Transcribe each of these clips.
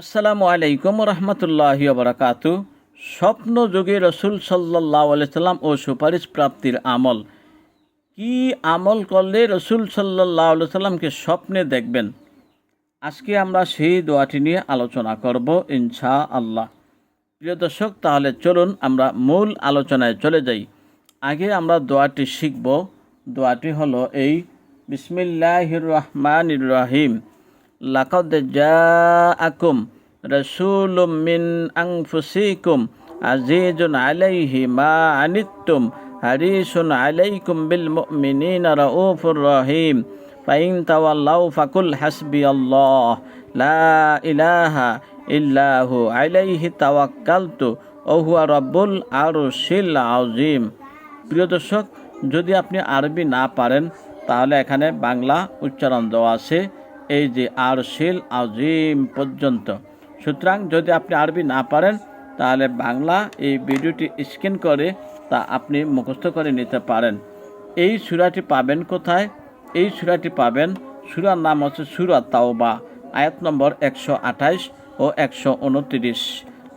আসসালামু আলাইকুম রহমতুল্লাহ বরাকাতু স্বপ্ন যুগে রসুল সাল্লাহ সাল্লাম ও সুপারিশ প্রাপ্তির আমল। কি আমল করলে রসুল সাল্লাহ সাল্লামকে স্বপ্নে দেখবেন? আজকে আমরা সেই দোয়াটি নিয়ে আলোচনা করব ইনশা আল্লাহ প্রিয় দর্শক, তাহলে চলুন আমরা মূল আলোচনায় চলে যাই। আগে আমরা দোয়াটি শিখব। দোয়াটি হলো এই, বিসমিল্লাহির রহমানির রহিম। লাকদ জাআকুম রাসূলুম মিন আনফুসিকুম আজিজুন আলাইহি মা আনিত্তুম হারিসুন আলাইকুম বিল মুমিনিনা রাউফুর রহিম ফাইন তাওয়াল্লাউ ফাকুল হাসবি আল্লাহ লা ইলাহা ইল্লাহু আলাইহি তাওয়াক্কালতু ও হুয়া রব্বুল আরশিল আযীম। প্রিয় দর্শক, যদি আপনি আরবি না পারেন, তাহলে এখানে বাংলা উচ্চারণ দেওয়া আছে। এই যে আর শিল আজিম পর্যন্ত। সুতরাং যদি আপনি আরবি না পারেন, তাহলে বাংলা এই ভিডিওটি স্ক্যান করে তা আপনি মুখস্থ করে নিতে পারেন। এই সুরাটি পাবেন কোথায়? এই সুরাটি পাবেন, সুরার নাম হচ্ছে সুরা তাওবা, আয়াত নম্বর একশো আঠাইশ ও একশো উনত্রিশ।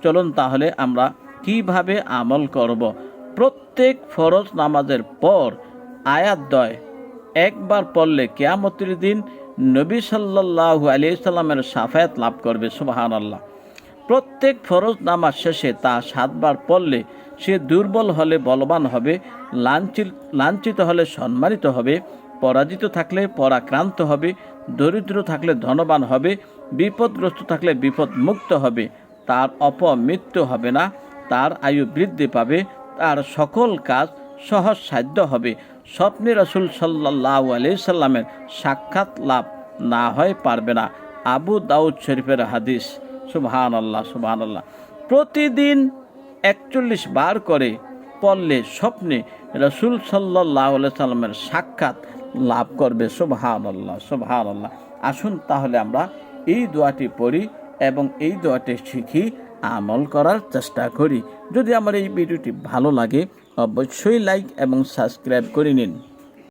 চলুন তাহলে আমরা কীভাবে আমল করব? প্রত্যেক ফরজ নামাজের পর আয়াত দয়, একবার পড়লে কেয়ামতের দিন নবী সাল্লাহু আলি সাল্লামের সাফায়াত লাভ করবে সুবাহান আল্লাহ প্রত্যেক ফরজ নামাজ শেষে তা সাতবার পড়লে সে দুর্বল হলে বলবান হবে, লাঞ্ছিত লাঞ্ছিত হলে সম্মানিত হবে, পরাজিত থাকলে পরাক্রান্ত হবে, দরিদ্র থাকলে ধনবান হবে, বিপদগ্রস্ত থাকলে বিপদ মুক্ত হবে, তার অপমৃত্যু হবে না, তার আয়ু বৃদ্ধি পাবে, তার সকল কাজ সহজ সাধ্য হবে। স্বপ্নে রসুল সাল্লাহ সাল্লামের সাক্ষাৎ লাভ না হয় পারবে না। আবু দাউদ শরীফের হাদিস সুবহান আল্লাহ সুবহান আল্লাহ প্রতিদিন একচল্লিশ বার করে পড়লে স্বপ্নে রসুল সাল্লাহ সাল্লামের সাক্ষাৎ লাভ করবে। সুবহান আল্লাহ সুবহান আল্লাহ আসুন তাহলে আমরা এই দোয়াটি পড়ি এবং এই দোয়াটি শিখি। আমল করার চেষ্টা করি। যদি আমার এই ভিডিওটি ভালো লাগে, অবশ্যই লাইক এবং সাবস্ক্রাইব করে নিন।